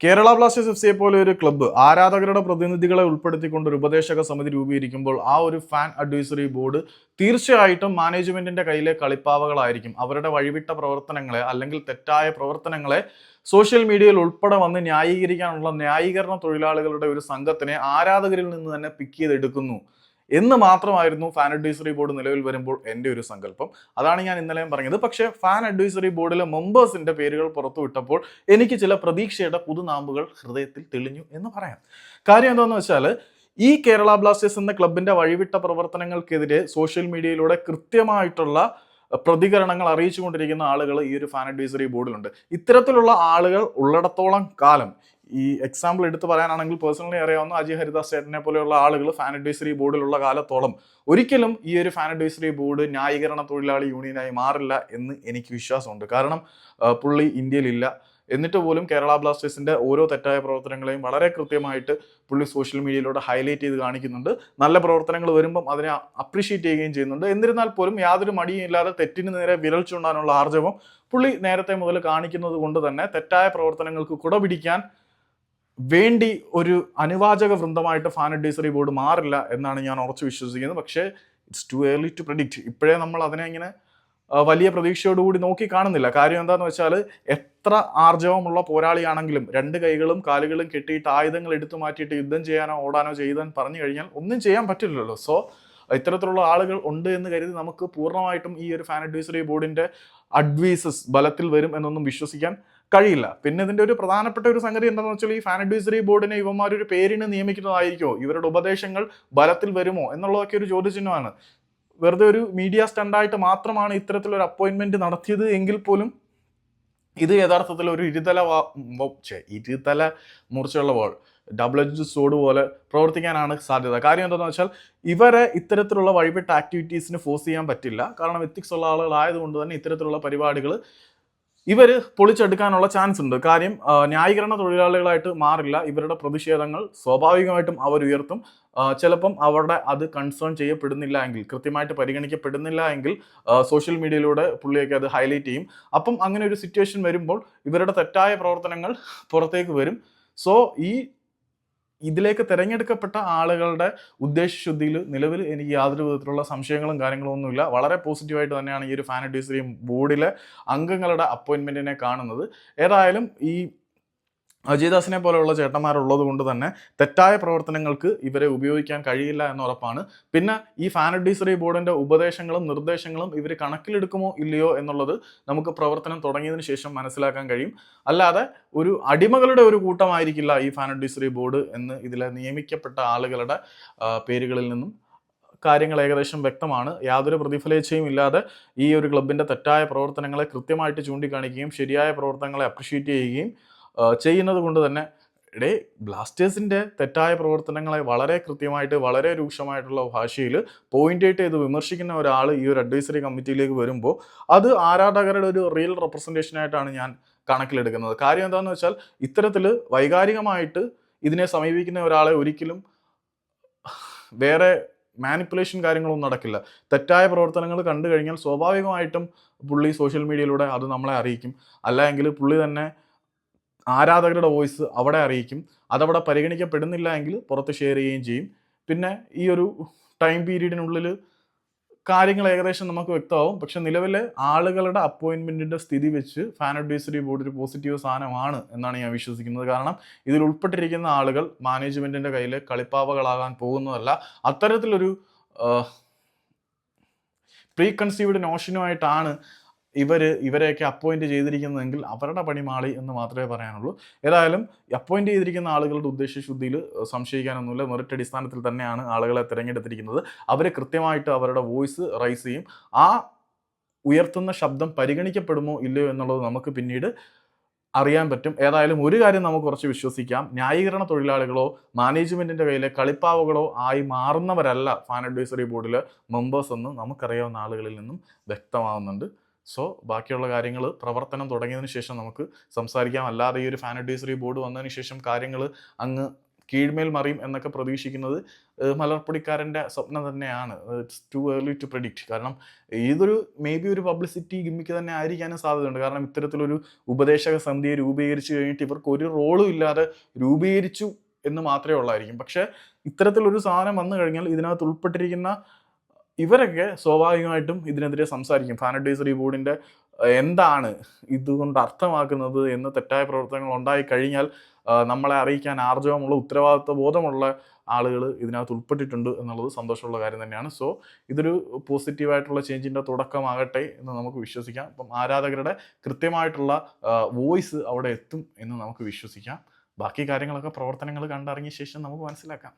Kerala Blasters F സിയെ പോലെ ഒരു ക്ലബ്ബ് ആരാധകരുടെ പ്രതിനിധികളെ ഉൾപ്പെടുത്തിക്കൊണ്ട് ഒരു ഉപദേശക സമിതി രൂപീകരിക്കുമ്പോൾ ആ ഒരു ഫാൻ അഡ്വൈസറി ബോർഡ് തീർച്ചയായിട്ടും മാനേജ്മെന്റിന്റെ കയ്യിലെ കളിപ്പാവകളായിരിക്കും. അവരുടെ വഴിവിട്ട പ്രവർത്തനങ്ങളെ അല്ലെങ്കിൽ തെറ്റായ പ്രവർത്തനങ്ങളെ സോഷ്യൽ മീഡിയയിൽ ഉൾപ്പെടെ വന്ന് ന്യായീകരിക്കാനുള്ള ന്യായീകരണ തൊഴിലാളികളുടെ ഒരു സംഘത്തിനെ ആരാധകരിൽ നിന്ന് തന്നെ പിക്ക് ചെയ്തെടുക്കുന്നു. എന്ന് മാത്രമായിരുന്നു ഫാൻ അഡ്വൈസറി ബോർഡ് നിലവിൽ വരുമ്പോൾ എന്റെ ഒരു സങ്കല്പം. അതാണ് ഞാൻ ഇന്നലെയും പറഞ്ഞത്. പക്ഷേ ഫാൻ അഡ്വൈസറി ബോർഡിലെ മെമ്പേഴ്സിന്റെ പേരുകൾ പുറത്തുവിട്ടപ്പോൾ എനിക്ക് ചില പ്രതീക്ഷയുടെ പുതുനാമ്പുകൾ ഹൃദയത്തിൽ തെളിഞ്ഞു എന്ന് പറയാം. കാര്യം എന്താണെന്ന് വെച്ചാൽ ഈ കേരള ബ്ലാസ്റ്റേഴ്സ് എന്ന ക്ലബിന്റെ വഴിവിട്ട പ്രവർത്തനങ്ങൾക്കെതിരെ സോഷ്യൽ മീഡിയയിലൂടെ കൃത്യമായിട്ടുള്ള പ്രതികരണങ്ങൾ അറിയിച്ചുകൊണ്ടിരിക്കുന്ന ആളുകൾ ഈ ഒരു ഫാൻ അഡ്വൈസറി ബോർഡിലുണ്ട് ഇത്തരത്തിലുള്ള ആളുകൾ ഉള്ളിടത്തോളം കാലം ഈ എക്സാമ്പിൾ എടുത്തു പറയാനാണെങ്കിൽ പേഴ്സണലി അറിയാവുന്ന അജയ് ഹരിദാസ് ചേട്ടനെ പോലെയുള്ള ആളുകൾ ഫാൻ അഡ്വൈസറി ബോർഡിലുള്ള കാലത്തോളം ഒരിക്കലും ഈ ഒരു ഫാൻ അഡ്വൈസറി ബോർഡ് ന്യായീകരണ തൊഴിലാളി യൂണിയനായി മാറില്ല എന്ന് എനിക്ക് വിശ്വാസമുണ്ട്. കാരണം പുള്ളി ഇന്ത്യയിലില്ല. എന്നിട്ട് പോലും കേരള ബ്ലാസ്റ്റേഴ്സിന്റെ ഓരോ തെറ്റായ പ്രവർത്തനങ്ങളെയും വളരെ കൃത്യമായിട്ട് പുള്ളി സോഷ്യൽ മീഡിയയിലൂടെ ഹൈലൈറ്റ് ചെയ്ത് കാണിക്കുന്നുണ്ട്. നല്ല പ്രവർത്തനങ്ങൾ വരുമ്പം അതിനെ അപ്രീഷിയേറ്റ് ചെയ്യുകയും ചെയ്യുന്നുണ്ട്. എന്നിരുന്നാൽ പോലും യാതൊരു മടിയും ഇല്ലാതെ തെറ്റിന് നേരെ വിരൽ ചൂണ്ടാനുള്ള ആർജവം പുള്ളി നേരത്തെ മുതൽ കാണിക്കുന്നത് കൊണ്ട് തന്നെ തെറ്റായ പ്രവർത്തനങ്ങൾക്ക് കുട പിടിക്കാൻ വേണ്ടി ഒരു അനുവാചക വൃന്ദമായിട്ട് ഫാൻ അഡ്വൈസറി ബോർഡ് മാറില്ല എന്നാണ് ഞാൻ ഉറച്ചു വിശ്വസിക്കുന്നത്. പക്ഷേ it's too early to predict ഇപ്പോഴേ നമ്മൾ അതിനെ ഇങ്ങനെ വലിയ പ്രതീക്ഷയോടുകൂടി നോക്കി കാണുന്നില്ല. കാര്യം എന്താണെന്ന് വെച്ചാൽ എത്ര ആർജവമുള്ള പോരാളിയാണെങ്കിലും രണ്ട് കൈകളും കാലുകളും കെട്ടിയിട്ട് ആയുധങ്ങൾ എടുത്തു മാറ്റിയിട്ട് യുദ്ധം ചെയ്യാനോ ഓടാനോ ചെയ്താൻ പറഞ്ഞു കഴിഞ്ഞാൽ ഒന്നും ചെയ്യാൻ പറ്റില്ലല്ലോ. സോ ഇത്തരത്തിലുള്ള ആളുകൾ ഉണ്ട് എന്ന് കരുതി നമുക്ക് പൂർണമായിട്ടും ഈ ഒരു ഫാൻ അഡ്വൈസറി ബോർഡിന്റെ അഡ്വൈസസ് ബലത്തിൽ വരും എന്നൊന്നും വിശ്വസിക്കാൻ കഴിയില്ല. പിന്നെ ഇതിന്റെ ഒരു പ്രധാനപ്പെട്ട ഒരു സംഗതി എന്താണെന്ന് വെച്ചാൽ ഈ ഫാൻ അഡ്വൈസറി ബോർഡിനെ ഇവന്മാർ ഒരു പേരിന് നിയമിക്കുന്നതായിരിക്കുമോ? ഇവരുടെ ഉപദേശങ്ങൾ ബലത്തിൽ വരുമോ? എന്നുള്ളതൊക്കെ ഒരു ചോദ്യചിഹ്നമാണ്. വെറുതെ ഒരു മീഡിയ സ്റ്റണ്ടായിട്ട് മാത്രമാണ് ഇത്തരത്തിലൊരു അപ്പോയിന്റ്മെന്റ് നടത്തിയത് എങ്കിൽ പോലും ഇത് യഥാർത്ഥത്തിൽ ഒരു ഇരുതല ഇരുതല മൂർച്ചയുള്ള വാൾ. ഡബിൾ എഡ്ജ് സോഡ് പോലെ പ്രവർത്തിക്കാനാണ് സാധ്യത. കാര്യം എന്താണെന്ന് വെച്ചാൽ ഇവരെ ഇത്തരത്തിലുള്ള വഴിപെട്ട ആക്ടിവിറ്റീസിന് ഫോഴ്സ് ചെയ്യാൻ പറ്റില്ല. കാരണം എത്തിക്സ് ഉള്ള ആളുകളായതുകൊണ്ട് തന്നെ ഇത്തരത്തിലുള്ള പരിപാടികൾ ഇവർ പൊളിച്ചെടുക്കാനുള്ള ചാൻസ് ഉണ്ട്. കാര്യം ന്യായീകരണ തൊഴിലാളികളായിട്ട് മാറില്ല. ഇവരുടെ പ്രതിഷേധങ്ങൾ സ്വാഭാവികമായിട്ടും അവർ ഉയർത്തും. ചിലപ്പം അവരുടെ അത് കൺസേൺ ചെയ്യപ്പെടുന്നില്ല എങ്കിൽ കൃത്യമായിട്ട് പരിഗണിക്കപ്പെടുന്നില്ല എങ്കിൽ സോഷ്യൽ മീഡിയയിലൂടെ പുള്ളിയൊക്കെ അത് ഹൈലൈറ്റ് ചെയ്യും. അപ്പം അങ്ങനെ ഒരു സിറ്റുവേഷൻ വരുമ്പോൾ ഇവരുടെ തെറ്റായ പ്രവർത്തനങ്ങൾ പുറത്തേക്ക് വരും. സോ ഈ ഇതിലേക്ക് തിരഞ്ഞെടുക്കപ്പെട്ട ആളുകളുടെ ഉദ്ദേശശുദ്ധിയിൽ നിലവിൽ എനിക്ക് യാതൊരു വിധത്തിലുള്ള സംശയങ്ങളും കാര്യങ്ങളും ഒന്നുമില്ല. വളരെ പോസിറ്റീവായിട്ട് തന്നെയാണ് ഈ ഒരു ഫാൻ അഡ്വൈസറി ബോർഡിലെ അംഗങ്ങളുടെ അപ്പോയിൻമെന്റിനെ കാണുന്നത്. ഏതായാലും ഈ അജയ്ദാസിനെ പോലെയുള്ള ചേട്ടന്മാരുള്ളത് കൊണ്ട് തന്നെ തെറ്റായ പ്രവർത്തനങ്ങൾക്ക് ഇവരെ ഉപയോഗിക്കാൻ കഴിയില്ല എന്ന് ഉറപ്പാണ്. പിന്നെ ഈ ഫാൻ അഡ്വൈസറി ബോർഡിന്റെ ഉപദേശങ്ങളും നിർദ്ദേശങ്ങളും ഇവർ കണക്കിലെടുക്കുമോ ഇല്ലയോ എന്നുള്ളത് നമുക്ക് പ്രവർത്തനം തുടങ്ങിയതിന് ശേഷം മനസ്സിലാക്കാൻ കഴിയും. അല്ലാതെ ഒരു അടിമകളുടെ ഒരു കൂട്ടമായിരിക്കില്ല ഈ ഫാൻ അഡ്വൈസറി ബോർഡ് എന്ന് ഇതിലെ നിയമിക്കപ്പെട്ട ആളുകളുടെ പേരുകളിൽ നിന്നും കാര്യങ്ങൾ ഏകദേശം വ്യക്തമാണ്. യാതൊരു പ്രതിഫലേച്ഛയും ഇല്ലാതെ ഈ ഒരു ക്ലബിന്റെ തെറ്റായ പ്രവർത്തനങ്ങളെ കൃത്യമായിട്ട് ചൂണ്ടിക്കാണിക്കുകയും ശരിയായ പ്രവർത്തനങ്ങളെ അപ്രിഷ്യേറ്റ് ചെയ്യുകയും ചെയ്യുന്നത് കൊണ്ട് തന്നെ ഇടേ ബ്ലാസ്റ്റേഴ്സിന്റെ തെറ്റായ പ്രവർത്തനങ്ങളെ വളരെ കൃത്യമായിട്ട് വളരെ രൂക്ഷമായിട്ടുള്ള ഭാഷയിൽ പോയിന്റ് ഔട്ട് ചെയ്ത് വിമർശിക്കുന്ന ഒരാൾ ഈ ഒരു അഡ്വൈസറി കമ്മിറ്റിയിലേക്ക് വരുമ്പോൾ അത് ആരാധകരുടെ ഒരു റിയൽ റെപ്രസെന്റേഷനായിട്ടാണ് ഞാൻ കണക്കിലെടുക്കുന്നത്. കാര്യം എന്താണെന്ന് വെച്ചാൽ ഇത്തരത്തിൽ വൈകാരികമായിട്ട് ഇതിനെ സമീപിക്കുന്ന ഒരാളെ ഒരിക്കലും വേറെ മാനിപ്പുലേഷൻ കാര്യങ്ങളൊന്നും നടക്കില്ല. തെറ്റായ പ്രവർത്തനങ്ങൾ കണ്ടു കഴിഞ്ഞാൽ സ്വാഭാവികമായിട്ടും പുള്ളി സോഷ്യൽ മീഡിയയിലൂടെ അത് നമ്മളെ അറിയിക്കും. അല്ലെങ്കിൽ പുള്ളി തന്നെ ആരാധകരുടെ വോയിസ് അവിടെ അറിയിക്കും. അതവിടെ പരിഗണിക്കപ്പെടുന്നില്ല എങ്കിൽ പുറത്ത് ഷെയർ ചെയ്യുകയും ചെയ്യും. പിന്നെ ഈ ഒരു ടൈം പീരീഡിനുള്ളിൽ കാര്യങ്ങൾ ഏകദേശം നമുക്ക് വ്യക്തമാവും. പക്ഷെ നിലവിലെ ആളുകളുടെ അപ്പോയിൻമെന്റിന്റെ സ്ഥിതി വെച്ച് ഫാൻ അഡ്വൈസറി ബോർഡ് ഒരു പോസിറ്റീവ് സാധനമാണ് എന്നാണ് ഞാൻ വിശ്വസിക്കുന്നത്. കാരണം ഇതിൽ ഉൾപ്പെട്ടിരിക്കുന്ന ആളുകൾ മാനേജ്മെന്റിന്റെ കയ്യിൽ കളിപ്പാവകളാകാൻ പോകുന്നതല്ല. അത്തരത്തിലൊരു പ്രീ കൺസീവ്ഡ് നോഷനുമായിട്ടാണ് ഇവർ ഇവരെയൊക്കെ അപ്പോയിന്റ് ചെയ്തിരിക്കുന്നതെങ്കിൽ അവരുടെ പണി മാളി എന്ന് മാത്രമേ പറയാനുള്ളൂ. ഏതായാലും അപ്പോയിന്റ് ചെയ്തിരിക്കുന്ന ആളുകളുടെ ഉദ്ദേശശുദ്ധിയിൽ സംശയിക്കാനൊന്നുമില്ല. മെറിറ്റ് അടിസ്ഥാനത്തിൽ തന്നെയാണ് ആളുകളെ തിരഞ്ഞെടുത്തിരിക്കുന്നത്. അവർ കൃത്യമായിട്ട് അവരുടെ വോയിസ് റൈസ് ചെയ്യും. ആ ഉയർത്തുന്ന ശബ്ദം പരിഗണിക്കപ്പെടുമോ ഇല്ലയോ എന്നുള്ളത് നമുക്ക് പിന്നീട് അറിയാൻ പറ്റും. ഏതായാലും ഒരു കാര്യം നമുക്ക് കുറച്ച് വിശ്വസിക്കാം. ന്യായീകരണ തൊഴിലാളികളോ മാനേജ്മെന്റിന്റെ കയ്യിലെ കളിപ്പാവകളോ ആയി മാറുന്നവരല്ല ഫാൻ അഡ്വൈസറി ബോർഡിലെ മെമ്പേഴ്സ് എന്ന് നമുക്കറിയാവുന്ന ആളുകളിൽ നിന്നും വ്യക്തമാവുന്നുണ്ട്. സോ ബാക്കിയുള്ള കാര്യങ്ങൾ പ്രവർത്തനം തുടങ്ങിയതിന് ശേഷം നമുക്ക് സംസാരിക്കാം. അല്ലാതെ ഈ ഒരു ഫാൻ അഡ്വൈസറി ബോർഡ് വന്നതിന് ശേഷം കാര്യങ്ങൾ അങ്ങ് കീഴ്മേൽ മറിയും എന്നൊക്കെ പ്രതീക്ഷിക്കുന്നത് മലർപ്പൊടിക്കാരന്റെ സ്വപ്നം തന്നെയാണ്. It's too early to predict കാരണം ഇതൊരു മേ ബി ഒരു പബ്ലിസിറ്റി ഗിമ്മിക്ക് തന്നെ ആയിരിക്കാനും സാധ്യതയുണ്ട്. കാരണം ഇത്തരത്തിലൊരു ഉപദേശക സമിതിയെ രൂപീകരിച്ചു കഴിഞ്ഞിട്ട് ഇവർക്ക് ഒരു റോളും ഇല്ലാതെ രൂപീകരിച്ചു എന്ന് മാത്രമേ ഉള്ളായിരിക്കും. പക്ഷേ ഇത്തരത്തിലൊരു സാധനം വന്നു കഴിഞ്ഞാൽ ഇതിനകത്ത് ഉൾപ്പെട്ടിരിക്കുന്ന ഇവരൊക്കെ സ്വാഭാവികമായിട്ടും ഇതിനെതിരെ സംസാരിക്കും. ഫാൻ അഡ്വൈസറി ബോർഡിന്റെ എന്താണ് ഇതുകൊണ്ട് അർത്ഥമാക്കുന്നത് എന്ന് തെറ്റായ പ്രവർത്തനങ്ങൾ ഉണ്ടായി കഴിഞ്ഞാൽ നമ്മളെ അറിയിക്കാൻ ആർജവമുള്ള ഉത്തരവാദിത്വ ബോധമുള്ള ആളുകൾ ഇതിനകത്ത് ഉൾപ്പെട്ടിട്ടുണ്ട് എന്നുള്ളത് സന്തോഷമുള്ള കാര്യം തന്നെയാണ്. സോ ഇതൊരു പോസിറ്റീവായിട്ടുള്ള ചേഞ്ചിന്റെ തുടക്കമാകട്ടെ എന്ന് നമുക്ക് വിശ്വസിക്കാം. അപ്പം ആരാധകരുടെ കൃത്യമായിട്ടുള്ള വോയിസ് അവിടെ എത്തും എന്ന് നമുക്ക് വിശ്വസിക്കാം. ബാക്കി കാര്യങ്ങളൊക്കെ പ്രവർത്തനങ്ങൾ കണ്ടറിഞ്ഞ ശേഷം നമുക്ക് മനസ്സിലാക്കാം.